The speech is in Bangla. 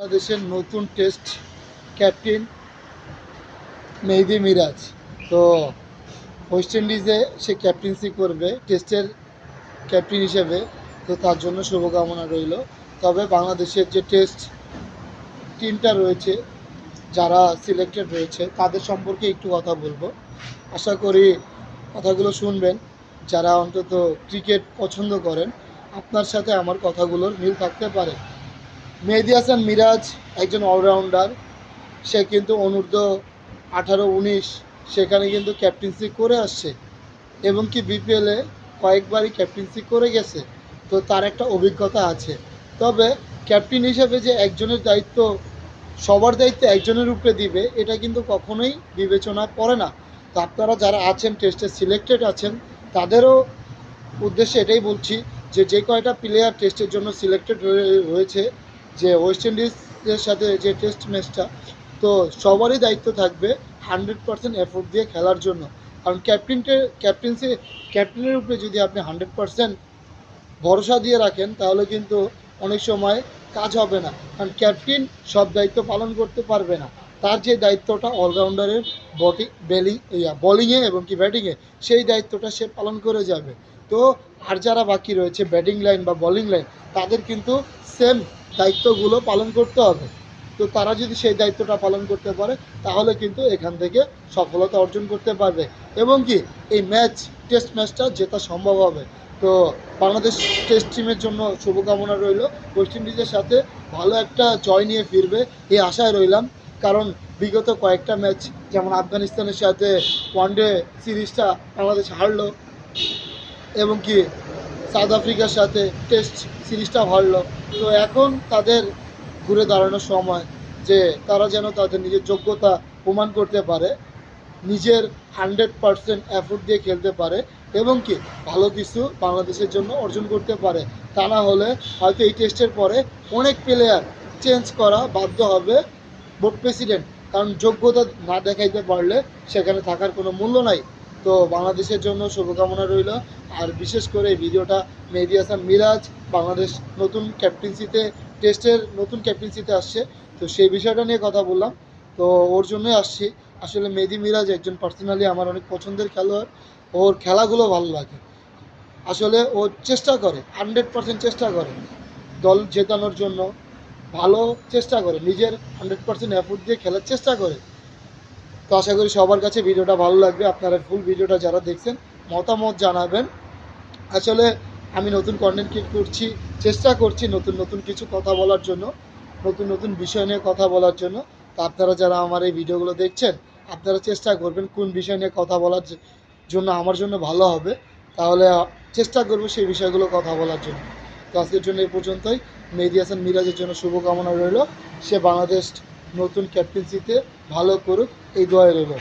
বাংলাদেশের নতুন টেস্ট ক্যাপ্টেন মেহেদি মিরাজ। তো ওয়েস্ট ইন্ডিজে সে ক্যাপ্টেন্সি করবে, টেস্টের ক্যাপ্টেন হিসেবে। তো তার জন্য শুভকামনা রইল। তবে বাংলাদেশের যে টেস্ট টিমটা রয়েছে, যারা সিলেক্টেড রয়েছে, তাদের সম্পর্কে একটু কথা বলব। আশা করি কথাগুলো শুনবেন। যারা অন্তত ক্রিকেট পছন্দ করেন, আপনার সাথে আমার কথাগুলোর মিল থাকতে পারে। মেহেদি হাসান মিরাজ একজন অলরাউন্ডার সে কিন্তু অনূর্ধ্ব আঠারো উনিশ, সেখানে কিন্তু ক্যাপ্টেন্সি করে আসছে। এবং কি বিপিএলে কয়েকবারই ক্যাপ্টেন্সি করে গেছে। তো তার একটা অভিজ্ঞতা আছে। তবে ক্যাপ্টেন হিসেবে যে একজনের দায়িত্ব, সবার দায়িত্ব একজনের উপরে দিবে, এটা কিন্তু কখনোই বিবেচনা করে না। তো আপনারা যারা আছেন টেস্টে সিলেক্টেড আছেন, তাদেরও উদ্দেশ্যে এটাই বলছি যে যে কয়টা প্লেয়ার টেস্টের জন্য সিলেক্টেড হয়েছে যে ওয়েস্ট ইন্ডিজের সাথে যে টেস্ট ম্যাচটা তো সবারই দায়িত্ব থাকবে হান্ড্রেড পার্সেন্ট এফোর্ট দিয়ে খেলার জন্য। কারণ ক্যাপ্টেনকে ক্যাপ্টেন্সি ক্যাপ্টেনের উপরে যদি আপনি হান্ড্রেড পার্সেন্ট ভরসা দিয়ে রাখেন, তাহলে কিন্তু অনেক সময় কাজ হবে না। কারণ ক্যাপ্টেন সব দায়িত্ব পালন করতে পারবে না। তার যে দায়িত্বটা অলরাউন্ডারের বটি বেলিং ইয়া বলিংয়ে এবং কি ব্যাটিংয়ে সেই দায়িত্বটা সে পালন করে যাবে। তো আর যারা বাকি রয়েছে ব্যাটিং লাইন বা বোলিং লাইন তাদের কিন্তু সেম দায়িত্বগুলো পালন করতে হবে। তো তারা যদি সেই দায়িত্বটা পালন করতে পারে, তাহলে কিন্তু এখান থেকে সফলতা অর্জন করতে পারবে। এবং কি, এই ম্যাচ, টেস্ট ম্যাচটা জেতা সম্ভব হবে। তো বাংলাদেশ টেস্ট টিমের জন্য শুভকামনা রইল। ওয়েস্ট ইন্ডিজের সাথে ভালো একটা জয় নিয়ে ফিরবে এই আশায় রইলাম। কারণ বিগত কয়েকটা ম্যাচ, যেমন আফগানিস্তানের সাথে ওয়ানডে সিরিজটা বাংলাদেশ হারলো। এবং কি সাউথ আফ্রিকার সাথে টেস্ট সিরিজটা হারলো। তো এখন তাদের ঘুরে দাঁড়ানোর সময় যে তারা যেন তাদের নিজের যোগ্যতা প্রমাণ করতে পারে, নিজের হান্ড্রেড পারসেন্ট এফোর্ট দিয়ে খেলতে পারে এবং কি ভালো কিছু বাংলাদেশের জন্য অর্জন করতে পারে। তা না হলে হয়তো এই টেস্টের পরে অনেক প্লেয়ার চেঞ্জ করা বাধ্য হবে বোর্ড প্রেসিডেন্ট কারণ যোগ্যতা না দেখাইতে পারলে সেখানে থাকার কোনো মূল্য নাই। তো বাংলাদেশের জন্য শুভকামনা রইল। আর বিশেষ করে ভিডিওটা মেহেদি হাসান মিরাজ, বাংলাদেশ নতুন ক্যাপ্টেন্সিতে টেস্টের নতুন ক্যাপ্টেন্সিতে আসছে। তো সেই বিষয়টা নিয়ে কথা বললাম। তো ওর জন্যই আসছি। আসলে মেহেদি মিরাজ একজন পার্সোনালি আমার অনেক পছন্দের খেলোয়াড়। ওর খেলাগুলো ভালো লাগে। আসলে ও চেষ্টা করে হান্ড্রেড পার্সেন্ট চেষ্টা করে। দল জেতানোর জন্য ভালো চেষ্টা করে, নিজের হান্ড্রেড পার্সেন্ট এফোর্ট দিয়ে খেলার চেষ্টা করে। তো আশা করি সবার কাছে ভিডিওটা ভালো লাগবে। আপনারা ফুল ভিডিওটা যারা দেখছেন, মতামত জানাবেন। আসলে আমি নতুন কন্টেন্ট ক্রিয়েট করছি, চেষ্টা করছি নতুন নতুন কিছু কথা বলার জন্য, নতুন নতুন বিষয় নিয়ে কথা বলার জন্য। তো আপনারা যারা আমার এই ভিডিওগুলো দেখছেন, আপনারা চেষ্টা করবেন কোন বিষয় নিয়ে কথা বলার জন্য আমার জন্য ভালো হবে। তাহলে চেষ্টা করব সেই বিষয়গুলো কথা বলার জন্য। তো আজকের জন্য এই পর্যন্তই। মেহেদি হাসান মিরাজের জন্য শুভকামনা রইল। সে বাংলাদেশ নতুন ক্যাপ্টেন্সিতে ভালো করুক এই দোয়াই রইল।